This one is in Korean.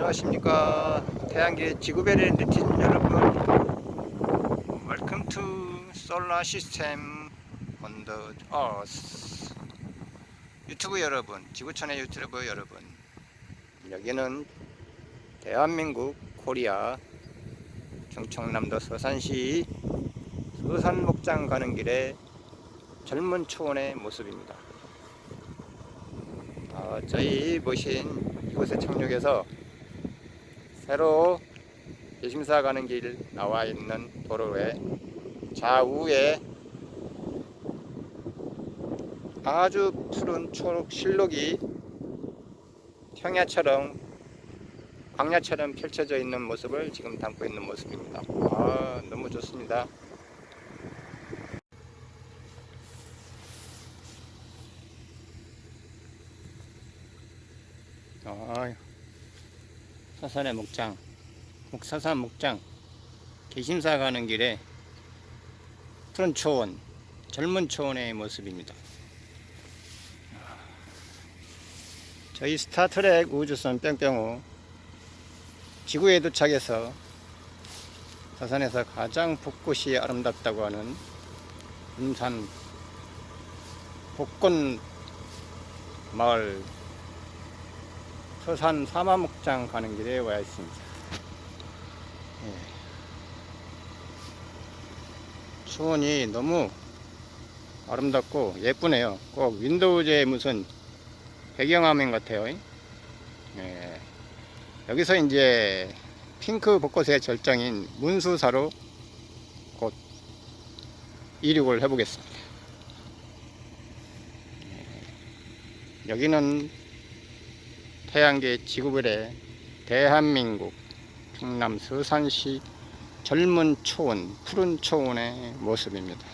안녕하십니까. 태양계 지구별의 네티즌 여러분. 웰컴 투 솔라 시스템 온더 어스 유튜브 여러분 지구촌의 유튜브 여러분. 여기는 대한민국 코리아 충청남도 서산시 서산목장 가는 길에 젊은 초원의 모습입니다. 어, 저희 모신 이곳에 착륙해서 새로 예심사 가는 길 나와 있는 도로에 좌우에 아주 푸른 초록 실록이 평야처럼 광야처럼 펼쳐져 있는 모습을 지금 담고 있는 모습입니다. 아, 너무 좋습니다. 아, 사산의 목장, 목사산 목장, 개심사 가는 길에 푸른 초원, 젊은 초원의 모습입니다. 저희 스타트랙 우주선 뿅뿅우 지구에 도착해서 사산에서 가장 벚꽃이 아름답다고 하는 금산 복권 마을 서산 사마목장 가는 길에 와 있습니다. 예. 수온이 너무 아름답고 예쁘네요. 꼭 윈도우즈의 무슨 배경화면 같아요. 예. 여기서 이제 핑크 벚꽃의 절정인 문수사로 곧 이륙을 해보겠습니다. 예. 여기는 태양계 지구별의 대한민국 충남 서산시 젊은 초원, 푸른 초원의 모습입니다.